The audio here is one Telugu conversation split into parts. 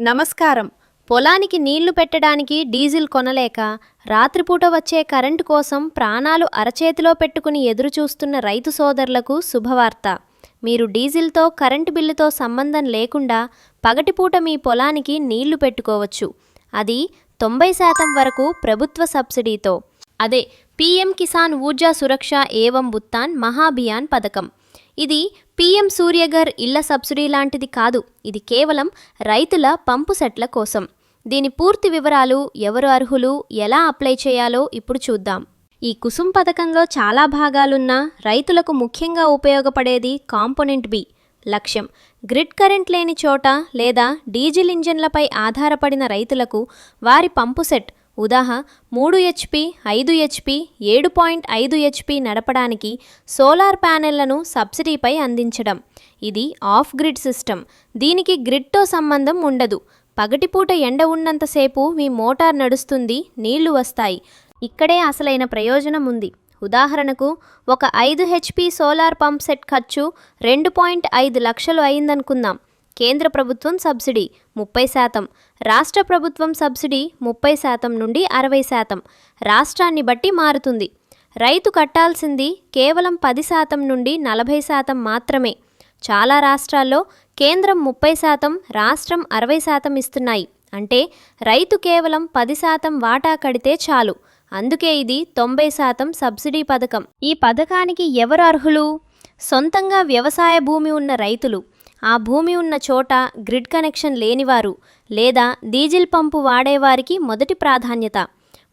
నమస్కారం. పొలానికి నీళ్ళు పెట్టడానికి డీజిల్ కొనలేక రాత్రిపూట వచ్చే కరెంటు కోసం ప్రాణాలు అరచేతిలో పెట్టుకుని ఎదురుచూస్తున్న రైతు సోదరులకు శుభవార్త. మీరు డీజిల్తో కరెంటు బిల్లుతో సంబంధం లేకుండా పగటిపూట మీ పొలానికి నీళ్ళు పెట్టుకోవచ్చు. అది తొంభై శాతం వరకు ప్రభుత్వ సబ్సిడీతో. అదే పీఎం కిసాన్ ఊర్జా సురక్ష ఏవం బుత్తాన్ మహాభియాన్ పథకం. ఇది పీఎం సూర్యగర్ ఇళ్ళ సబ్సిడీ లాంటిది కాదు. ఇది కేవలం రైతుల పంపు సెట్ల కోసం. దీని పూర్తి వివరాలు ఎవరు అర్హులు ఎలా అప్లై చేయాలో ఇప్పుడు చూద్దాం. ఈ కుసుమ్ పథకంలో చాలా భాగాలున్నా రైతులకు ముఖ్యంగా ఉపయోగపడేది కాంపోనెంట్ బి. లక్ష్యం గ్రిడ్ కరెంట్ లేని చోట లేదా డీజిల్ ఇంజన్లపై ఆధారపడిన రైతులకు వారి పంపు సెట్ ఉదాహ మూడు హెచ్పి ఐదు హెచ్పి ఏడు పాయింట్ ఐదు హెచ్పి నడపడానికి సోలార్ ప్యానెళ్ళను సబ్సిడీపై అందించడం. ఇది ఆఫ్ గ్రిడ్ సిస్టమ్. దీనికి గ్రిడ్తో సంబంధం ఉండదు. పగటిపూట ఎండ ఉన్నంతసేపు మీ మోటార్ నడుస్తుంది నీళ్ళు వస్తాయి. ఇక్కడే అసలైన ప్రయోజనం ఉంది. ఉదాహరణకు ఒక ఐదు హెచ్పి సోలార్ పంప్ సెట్ ఖర్చు రెండు పాయింట్ ఐదు లక్షలు అయిందనుకుందాం. కేంద్ర ప్రభుత్వం సబ్సిడీ ముప్పై శాతం రాష్ట్ర ప్రభుత్వం సబ్సిడీ ముప్పై శాతం నుండి అరవై శాతం. రాష్ట్రాన్ని బట్టి మారుతుంది. రైతు కట్టాల్సింది కేవలం పది శాతం నుండి నలభై శాతం మాత్రమే. చాలా రాష్ట్రాల్లో కేంద్రం ముప్పై శాతం రాష్ట్రం అరవై శాతం ఇస్తున్నాయి. అంటే రైతు కేవలం పది శాతం వాటా కడితే చాలు. అందుకే ఇది తొంభై శాతం సబ్సిడీ పథకం. ఈ పథకానికి ఎవరు అర్హులు? సొంతంగా వ్యవసాయ భూమి ఉన్న రైతులు. ఆ భూమి ఉన్న చోట గ్రిడ్ కనెక్షన్ లేనివారు లేదా డీజిల్ పంపు వాడేవారికి మొదటి ప్రాధాన్యత.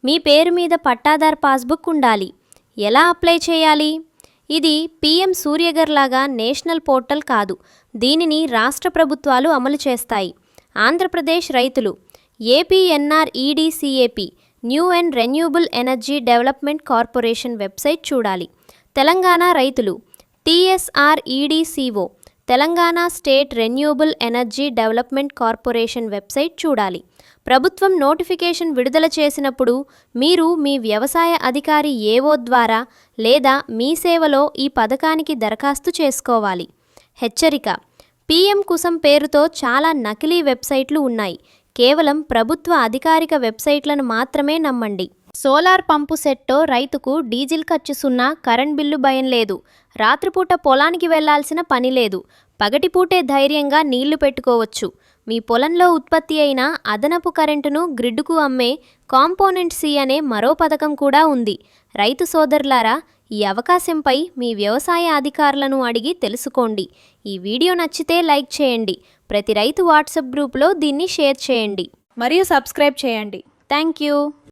మీ పేరు మీద పట్టాదార్ పాస్బుక్ ఉండాలి. ఎలా అప్లై చేయాలి? ఇది పిఎం సూర్యగర్ లాగా నేషనల్ పోర్టల్ కాదు. దీనిని రాష్ట్ర ప్రభుత్వాలు అమలు చేస్తాయి. ఆంధ్రప్రదేశ్ రైతులు APNREDCAP new and renewable energy development corporation website చూడాలి. తెలంగాణ రైతులు TSREDCO Telangana state renewable energy development corporation website చూడాలి. ప్రభుత్వం నోటిఫికేషన్ విడుదల చేసినప్పుడు మీరు మీ వ్యవసాయ అధికారి ఏవో ద్వారా లేదా మీ సేవలో ఈ పథకానికి దరఖాస్తు చేసుకోవాలి. హెచ్చరిక పీఎం కుసం పేరుతో చాలా నకిలీ వెబ్సైట్లు ఉన్నాయి. కేవలం ప్రభుత్వ అధికారిక వెబ్సైట్లను మాత్రమే నమ్మండి. సోలార్ పంపు సెట్తో రైతుకు డీజిల్ ఖర్చు సున్నా కరెంట్ బిల్లు భయం లేదు. రాత్రిపూట పొలానికి వెళ్ళాల్సిన పని లేదు. పగటిపూటే ధైర్యంగా నీళ్ళు పెట్టుకోవచ్చు. మీ పొలంలో ఉత్పత్తి అయిన అదనపు కరెంటును గ్రిడ్కు అమ్మే కాంపోనెంట్ సి అనే మరో పథకం కూడా ఉంది. రైతు సోదరులారా ఈ అవకాశంపై మీ వ్యవసాయ అధికారులను అడిగి తెలుసుకోండి. ఈ వీడియో నచ్చితే లైక్ చేయండి. ప్రతి రైతు వాట్సాప్ గ్రూపులో దీన్ని షేర్ చేయండి. మరియు సబ్స్క్రైబ్ చేయండి. Thank you.